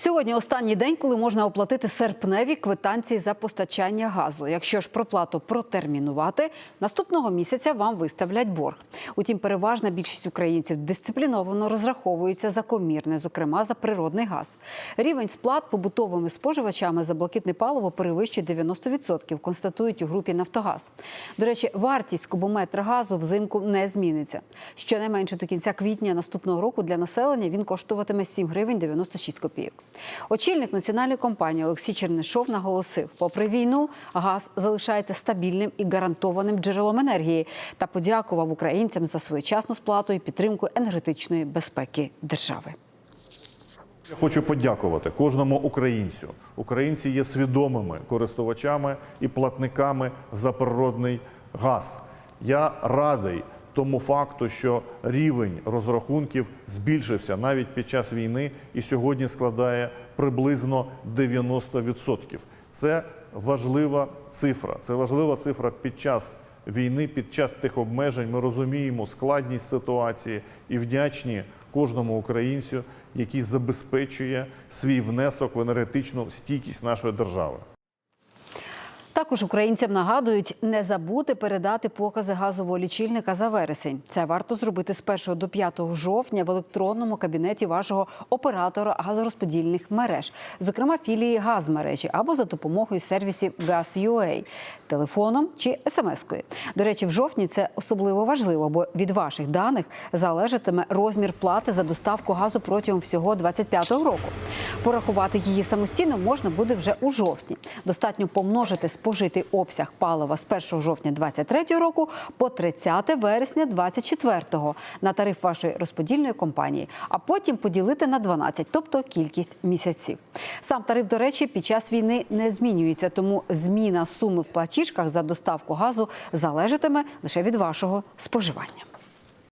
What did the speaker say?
Сьогодні останній день, коли можна оплатити серпневі квитанції за постачання газу. Якщо ж проплату протермінувати, наступного місяця вам виставлять борг. Утім, переважна більшість українців дисципліновано розраховуються за комірне, зокрема за природний газ. Рівень сплат побутовими споживачами за блакитне паливо перевищує 90%, констатують у групі Нафтогаз. До речі, вартість кубометра газу взимку не зміниться. Щонайменше до кінця квітня наступного року для населення він коштуватиме 7 гривень 96 копійок. Очільник національної компанії Олексій Чернишов наголосив, попри війну, газ залишається стабільним і гарантованим джерелом енергії та подякував українцям за своєчасну сплату і підтримку енергетичної безпеки держави. Я хочу подякувати кожному українцю. Українці є свідомими користувачами і платниками за природний газ. Я радий тому факту, що рівень розрахунків збільшився навіть під час війни і сьогодні складає приблизно 90%. Це важлива цифра. Це важлива цифра під час війни, під час тих обмежень. Ми розуміємо складність ситуації і вдячні кожному українцю, який забезпечує свій внесок в енергетичну стійкість нашої держави. Також українцям нагадують не забути передати покази газового лічильника за вересень. Це варто зробити з 1 до 5 жовтня в електронному кабінеті вашого оператора газорозподільних мереж, зокрема філії газмережі або за допомогою сервісів Gas.ua, телефоном чи смс-кою. До речі, в жовтні це особливо важливо, бо від ваших даних залежатиме розмір плати за доставку газу протягом всього 2025 року. Порахувати її самостійно можна буде вже у жовтні. Достатньо помножити спожитий обсяг палива з 1 жовтня 2023 року по 30 вересня 2024 на тариф вашої розподільної компанії, а потім поділити на 12, тобто кількість місяців. Сам тариф, до речі, під час війни не змінюється, тому зміна суми в платіжках за доставку газу залежатиме лише від вашого споживання.